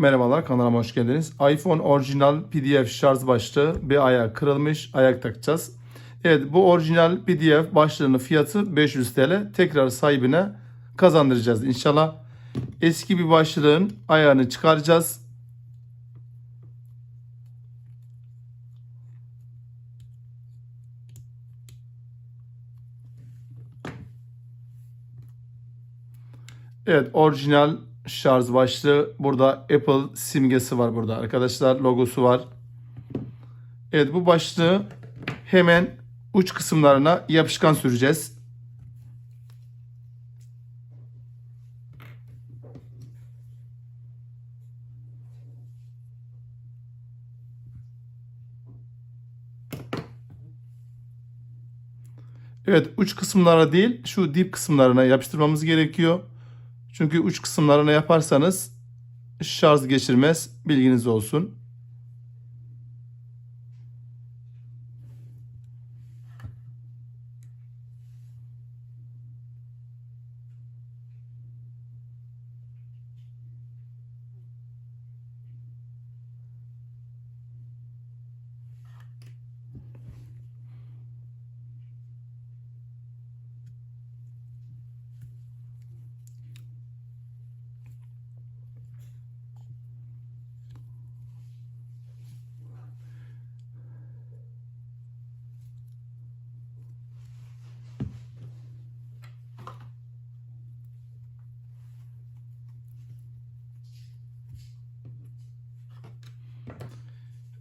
Merhabalar kanalıma hoş geldiniz. iPhone orijinal PDF şarj başlığı bir ayağı kırılmış. Ayak takacağız. Evet bu orijinal PDF başlığının fiyatı 500 TL. Tekrar sahibine kazandıracağız inşallah. Eski bir başlığın ayağını çıkaracağız. Evet orijinal şarj başlığı burada Apple simgesi var burada arkadaşlar logosu var. Evet bu başlığı hemen uç kısımlarına yapışkan süreceğiz. Evet uç kısımlara değil şu dip kısımlarına yapıştırmamız gerekiyor. Çünkü uç kısımlarına yaparsanız şarj geçirmez. Bilginiz olsun.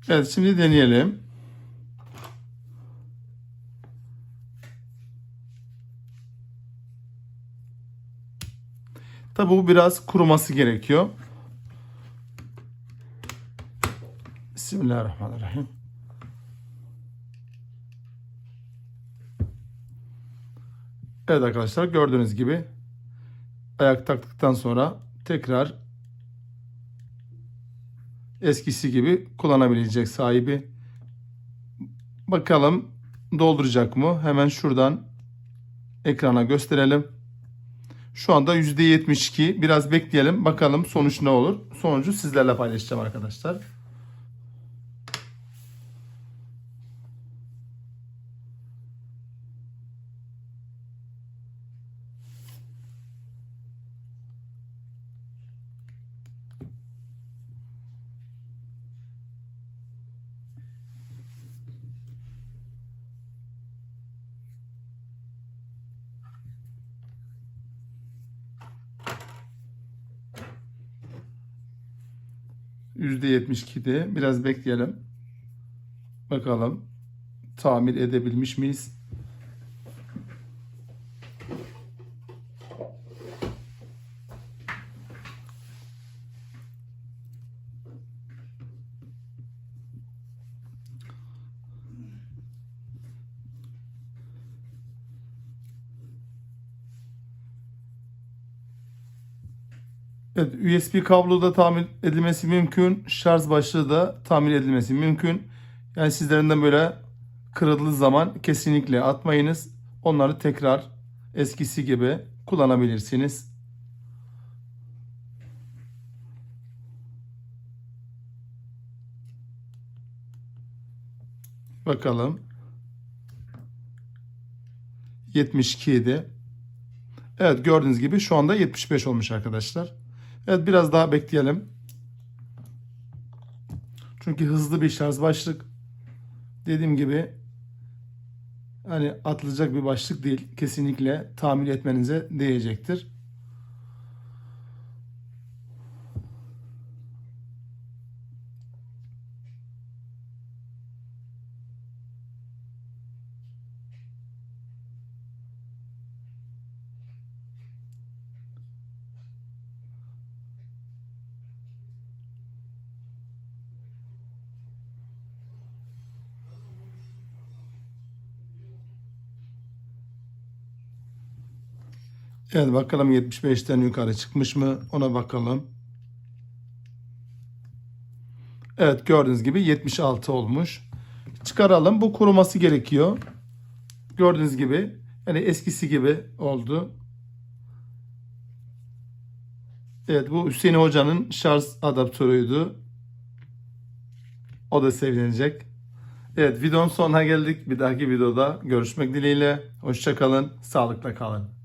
Evet şimdi deneyelim. Tabi bu biraz kuruması gerekiyor. Bismillahirrahmanirrahim. Evet arkadaşlar gördüğünüz gibi ayak taktıktan sonra tekrar eskisi gibi kullanabilecek sahibi. Bakalım dolduracak mı? Hemen şuradan ekrana gösterelim. Şu anda %72. Biraz bekleyelim. Bakalım sonuç ne olur? Sonucu sizlerle paylaşacağım arkadaşlar. %72'de biraz bekleyelim. Bakalım tamir edebilmiş miyiz? Evet, USB kablo da tamir edilmesi mümkün. Şarj başlığı da tamir edilmesi mümkün. Yani sizlerinden böyle kırıldığı zaman kesinlikle atmayınız. Onları tekrar eskisi gibi kullanabilirsiniz. Bakalım. 72 idi. Evet gördüğünüz gibi şu anda 75 olmuş arkadaşlar. Evet biraz daha bekleyelim. Çünkü hızlı bir şarj başlık. Dediğim gibi hani atılacak bir başlık değil. Kesinlikle tamir etmenize değecektir. Evet bakalım 75'ten yukarı çıkmış mı ona bakalım. Evet gördüğünüz gibi 76 olmuş. Çıkaralım. Bu kuruması gerekiyor. Gördüğünüz gibi yani eskisi gibi oldu. Evet bu Hüseyin Hoca'nın şarj adaptörüydü. O da sevinecek. Evet videonun sonuna geldik. Bir dahaki videoda görüşmek dileğiyle. Hoşçakalın. Sağlıkla kalın.